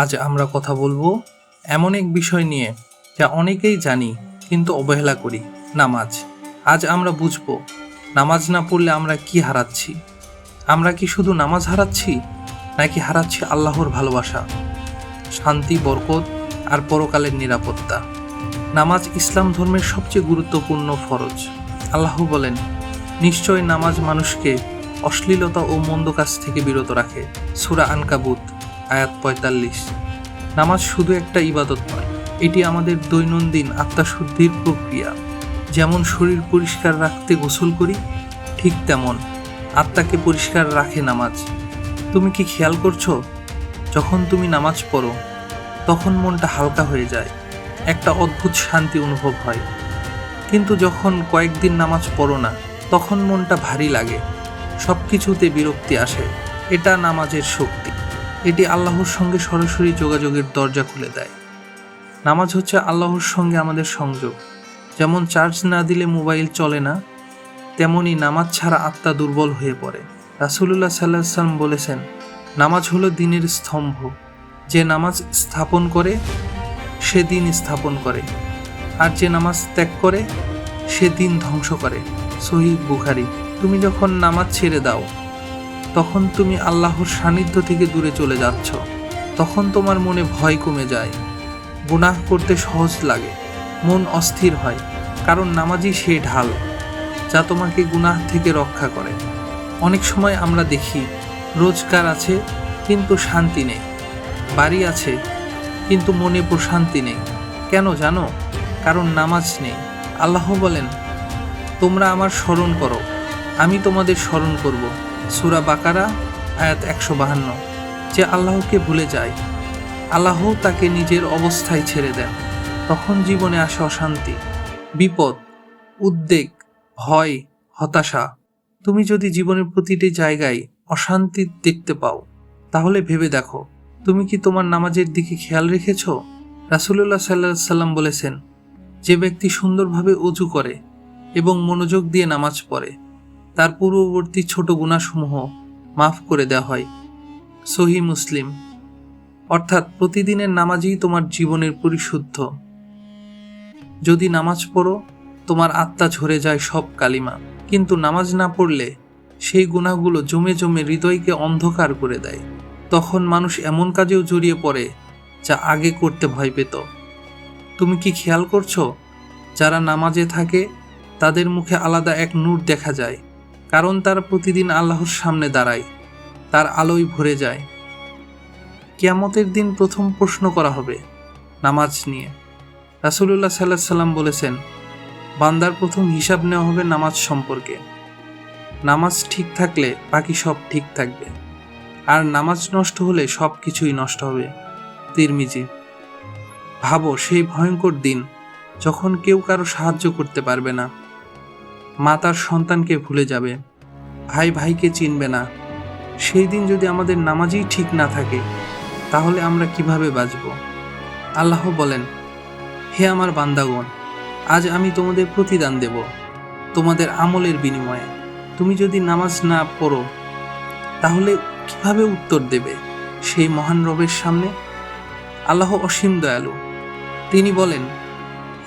আজ আমরা কথা বলব এমন এক বিষয় নিয়ে যা অনেকেই জানি কিন্তু অবহেলা করি, নামাজ। আজ আমরা বুঝব নামাজ না পড়লে আমরা কি হারাচ্ছি? আমরা কি শুধু নামাজ হারাচ্ছি, নাকি হারাচ্ছি আল্লাহর ভালোবাসা? শান্তি, বরকত আর পরকালের নিরাপত্তা। নামাজ ইসলাম ধর্মের সবচেয়ে গুরুত্বপূর্ণ ফরজ। আল্লাহ বলেন, নিশ্চয় নামাজ মানুষকে অশ্লীলতা ও মন্দ কাজ থেকে বিরত রাখে। সুরা আনকাবুত। আয়াত পঁয়তাল্লিশ। নামাজ শুধু একটা ইবাদত নয়, এটি আমাদের দৈনন্দিন আত্মাশুদ্ধির প্রক্রিয়া। যেমন শরীর পরিষ্কার রাখতে গোসল করি, ঠিক তেমন আত্মাকে পরিষ্কার রাখে নামাজ। তুমি কি খেয়াল করছ? যখন তুমি নামাজ পড়ো, তখন মনটা হালকা হয়ে যায়, একটা অদ্ভুত শান্তি অনুভব হয়। কিন্তু যখন কয়েকদিন নামাজ পড়ো না, তখন মনটা ভারী লাগে সব কিছুতে বিরক্তি আসে, এটা নামাজের শক্তি। এটি আল্লাহর সঙ্গে সরাসরি যোগাযোগের দরজা খুলে দেয়। নামাজ হচ্ছে আল্লাহর সঙ্গে আমাদের সংযোগ। যেমন চার্জ না দিলে মোবাইল চলে না, তেমনি নামাজ ছাড়া আত্মা দুর্বল হয়ে পড়ে। রাসুলুল্লাহ সাল্লাহ সাল্লাম বলেছেন, নামাজ হলো দিনের স্তম্ভ। যে নামাজ স্থাপন করে, সে দিন স্থাপন করে। আর যে নামাজ ত্যাগ করে, সে দিন ধ্বংস করে। সহি বুখারি। তুমি যখন নামাজ ছেড়ে দাও তখন তুমি আল্লাহর সান্নিধ্য থেকে দূরে চলে যাচ্ছ। তখন তোমার মনে ভয় কমে যায়। গুনাহ করতে সহজ লাগে। মন অস্থির হয়, কারণ নামাজই সেই ঢাল, যা তোমাকে গুনাহ থেকে রক্ষা করে। অনেক সময় আমরা দেখি রোজগার আছে, কিন্তু শান্তি নেই। বাড়ি আছে, কিন্তু মনে প্রশান্তি নেই। কেন জানো? কারণ নামাজ নেই। আল্লাহ বলেন, তোমরা আমার স্মরণ করো, আমি তোমাদের স্মরণ করব। সুরা বাকারা, আয়াত একশো বাহান্ন। যে আল্লাহকে ভুলে যায়, আল্লাহ তাকে নিজের অবস্থায় ছেড়ে দেন। তখন জীবনে আসে অশান্তি, বিপদ, উদ্বেগ, ভয়, হতাশা। তুমি যদি জীবনের প্রতিটি জায়গায় অশান্তি দেখতে পাও, তাহলে ভেবে দেখো, তুমি কি তোমার নামাজের দিকে খেয়াল রেখেছ? রাসুলুল্লাহ সাল্লাহ সাল্লাম বলেছেন, যে ব্যক্তি সুন্দরভাবে অজু করে এবং মনোযোগ দিয়ে নামাজ পড়ে তার পূর্ববর্তী ছোট গুণাসমূহ মাফ করে দেওয়া হয়। সহি মুসলিম। অর্থাৎ প্রতিদিনের নামাজই তোমার জীবনের পরিশুদ্ধ। যদি নামাজ পড়ো, তোমার আত্মা ঝরে যায় সব কালিমা। কিন্তু নামাজ না পড়লে সেই গুণাগুলো জমে জমে হৃদয়কে অন্ধকার করে দেয়। তখন মানুষ এমন কাজেও জড়িয়ে পড়ে, যা আগে করতে ভয় পেত। তুমি কি খেয়াল করছ? যারা নামাজে থাকে, তাদের মুখে আলাদা এক নূর দেখা যায়। কারণ তারা প্রতিদিন আল্লাহর সামনে দাঁড়ায়, তার আলোয় ভরে যায়। কিয়ামতের দিন প্রথম প্রশ্ন করা হবে, নামাজ নিয়ে। রাসুলুল্লাহ সাল্লাহ সাল্লাম বলেছেন, বান্দার প্রথম হিসাব নেওয়া হবে নামাজ সম্পর্কে। নামাজ ঠিক থাকলে বাকি সব ঠিক থাকবে। আর নামাজ নষ্ট হলে সব কিছুই নষ্ট হবে। তিরমিজি, ভাবো সেই ভয়ঙ্কর দিন যখন কেউ কারও সাহায্য করতে পারবে না। মা তার সন্তানকে ভুলে যাবে। ভাই ভাইকে চিনবে না। সেই দিন যদি আমাদের নামাজই ঠিক না থাকে, তাহলে আমরা কীভাবে বাঁচব? আল্লাহ বলেন, হে আমার বান্দাগণ, আজ আমি তোমাদের প্রতিদান দেব। তোমাদের আমলের বিনিময়ে। তুমি যদি নামাজ না পড়ো, তাহলে কীভাবে উত্তর দেবে সেই মহান রবের সামনে? আল্লাহ অসীম দয়ালু। তিনি বলেন,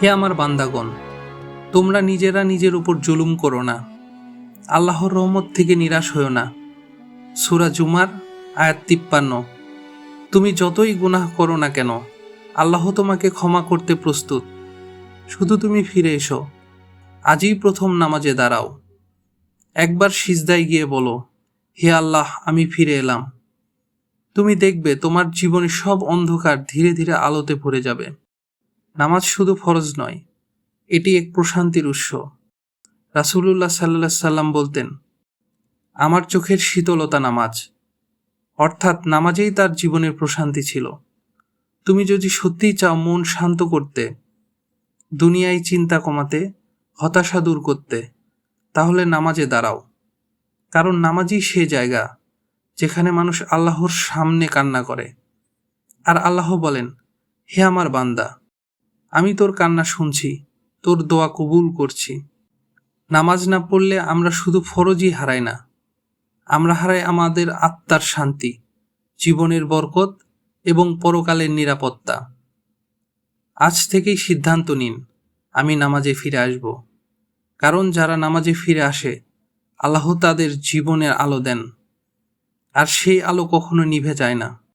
হে আমার বান্দাগণ তোমরা নিজেরা নিজের উপর জুলুম করো না। আল্লাহর রহমত থেকে নিরাশ হও না। সুরা জুমার আয়াত তিপ্পান্ন। তুমি যতই গুনাহ করো না কেন, আল্লাহ তোমাকে ক্ষমা করতে প্রস্তুত। শুধু তুমি ফিরে এসো। আজই প্রথম নামাজে দাঁড়াও। একবার সিজদায় গিয়ে বলো, হে আল্লাহ, আমি ফিরে এলাম। তুমি দেখবে তোমার জীবনের সব অন্ধকার ধীরে ধীরে আলোতে ভরে যাবে। নামাজ শুধু ফরজ নয় এটি এক প্রশান্তির উৎস। রাসুলুল্লাহ সাল্লাহ সাল্লাম বলতেন, আমার চোখের শীতলতা নামাজ, অর্থাৎ নামাজেই তার জীবনের প্রশান্তি ছিল। তুমি যদি সত্যিই চাও মন শান্ত করতে, দুনিয়ায় চিন্তা কমাতে, হতাশা দূর করতে, তাহলে নামাজে দাঁড়াও। কারণ নামাজই সে জায়গা যেখানে মানুষ আল্লাহর সামনে কান্না করে। আর আল্লাহ বলেন, হে আমার বান্দা, আমি তোর কান্না শুনছি তোর দোয়া কবুল করছি। নামাজ না পড়লে আমরা শুধু ফরজই হারাই না। আমরা হারাই আমাদের আত্মার শান্তি, জীবনের বরকত এবং পরকালের নিরাপত্তা। আজ থেকেই সিদ্ধান্ত নিন, আমি নামাজে ফিরে আসব। কারণ যারা নামাজে ফিরে আসে, আল্লাহ তাদের জীবনের আলো দেন। আর সেই আলো কখনো নিভে যায় না।